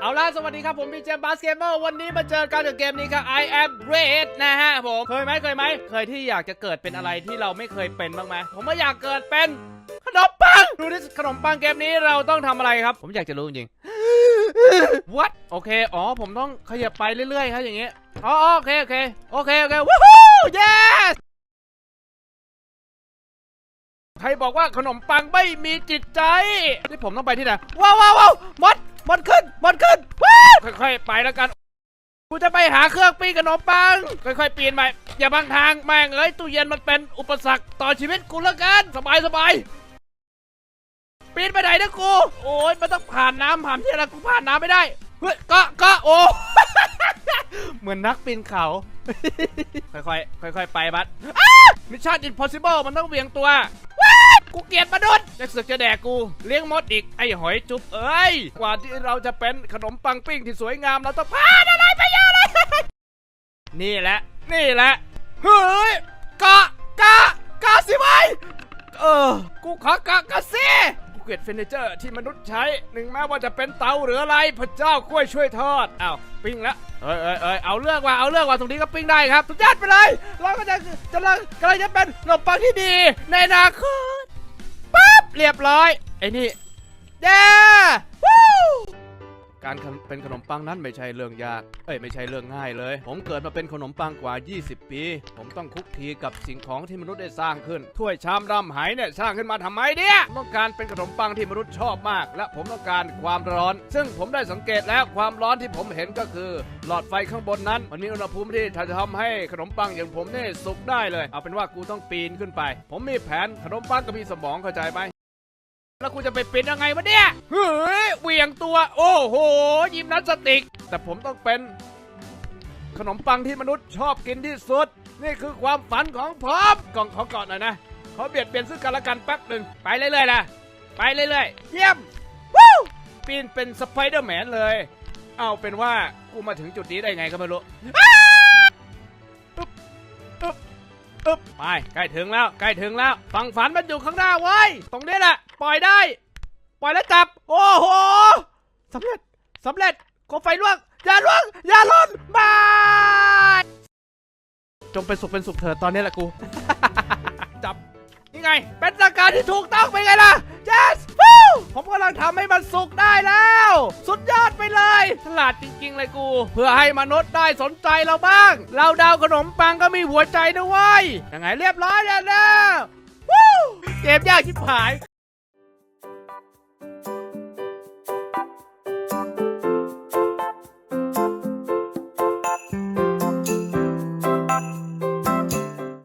เอาล่ะ สวัสดีครับ ผมพีเจมบาสเกมเมอร์วันนี้มาเจอกันกับเกมนี้ครับ I am Red นะฮะผม เคยไหมเคยไหม เคยที่อยากจะเกิดเป็นอะไรที่เราไม่เคยเป็นบ้างไหมผมว่าอยากเกิดเป็นขนมปัง ดูนี่ขนมปังเกมนี้เราต้องทำอะไรครับ ผมอยากจะรู้จริงๆ What โอเค อ๋อ ผมต้องขยับไปเรื่อยๆ ครับอย่างเงี้ยอ๋อโอเค โอเค โอเค โอเค วู้ฮู้ yes ใครบอกว่าขนมปังไม่มีจิตใจ นี่ผมต้องไปที่ไหน ว้าวว้าวว้าวมด มดขึ้นมดขึ้นว้าค่อยๆ ไปแล้วกัน กูจะไปหาเครื่องปิ้งขนมปัง ค่อยๆ ปีนไปอย่าบังทางแม่งเอ้ยตู้เย็นมันเป็นอุปสรรคต่อชีวิตกูแล้วกันสบายสบายปีนไปไหนนะกู โอ้ยมันต้องผ่านน้ำผ่านที่อะไรกูผ่านน้ำไม่ได้ เฮ้ยก็ก็โอ้เหมือนนักปีนเขา ค่อยๆ ค่อยๆ ไปบัสมิชชั่นอินพอสิเบิลมันต้องเวียงตัว กูเกลียดมนุษย์จะสึกจะแดกกู เลี้ยงมดอีกไอ้หอยจุ๊บเอ้ย กว่าที่เราจะเป็นขนมปังปิ้งที่สวยงามเราต้องผ่านอะไรไปเยอะเลย นี่แหละ นี่แหละ เฮ้ยกะกะกะสิไว้เออ กูขอกะกะสิกูเกลียดเฟอร์นิเจอร์ที่มนุษย์ใช้หนึ่งแม้ว่าจะเป็นเตาหรืออะไรพระเจ้ากล้วยช่วยทอดอ้าวปิ้งล้วเอ้ยเอ้ยเอ้ยเอาเรื่องว่าเอาเรื่องว่าตรงนี้ก็ปิ้งได้ครับสุดยอดไปเลยเราก็จะจะเรากำลังจะเป็นขนมปังที่ดีในอนาคต เรียบร้อย ไอ้นี่เย้วู้การเป็นขนมปังนั้นไม่ใช่เรื่องยาก เอ้ยไม่ใช่เรื่องง่ายเลย ผมเกิดมาเป็นขนมปังกว่า 20 ปี ผมต้องคุกคีกับสิ่งของที่มนุษย์ได้สร้างขึ้น ถ้วยชามรำไหเนี่ยสร้างขึ้นมาทำไมเนี่ยต้องการเป็นขนมปังที่มนุษย์ชอบมาก และผมต้องการความร้อน ซึ่งผมได้สังเกตแล้วความร้อนที่ผมเห็นก็คือ หลอดไฟข้างบนนั้น มันมีอุณหภูมิที่จะทำให้ขนมปังอย่างผมเนี่ยสุกได้เลย เอาเป็นว่ากูต้องปีนขึ้นไป ผมมีแผนขนมปังกับพี่สมองเข้าใจไหม แล้วกูจะไปเป็นยังไงวะเนี่ย เฮ้ยเหวี่ยงตัว โอ้โห ยิมนาสติก แต่ผมต้องเป็น ขนมปังที่มนุษย์ชอบกินที่สุด นี่คือความฝันของผมกล่องขอก่อนหน่อยนะ ขอเบียดเปลี่ยนซึ่งกันและกันแป๊บหนึ่ง ไปเรื่อยๆนะไปเรื่อยๆ เยี่ยม วู้ปีนเป็นสไปเดอร์แมนเลย เอาเป็นว่ากูมาถึงจุดนี้ได้ไงก็ไม่รู้ไปใกล้ถึงแล้วใกล้ถึงแล้ว ฝั่งฝันมันอยู่ข้างหน้าเว้ ตรงนี้แหละ ปล่อยได้ ปล่อยแล้วจับ โอ้โหสำเร็จสำเร็จโคมไฟล่วง อย่าล่วง อย่าล่นบายจงเป็นสุขเป็นสุขเถิดตอนนี้แหละกู จับนี่ไง เป็นสการที่ถูกต้องเป็นไงล่ะ yes ผมกำลังทำให้มันสุกได้แล้ว สุดยอดไปเลย ฉลาดจริง ๆ เลยกู เพื่อให้มนุษย์ได้สนใจเราบ้าง เราดาวขนมปังก็มีหัวใจนะเว้ยยังไงเรียบร้อยแล้วเกมยากชิบหาย you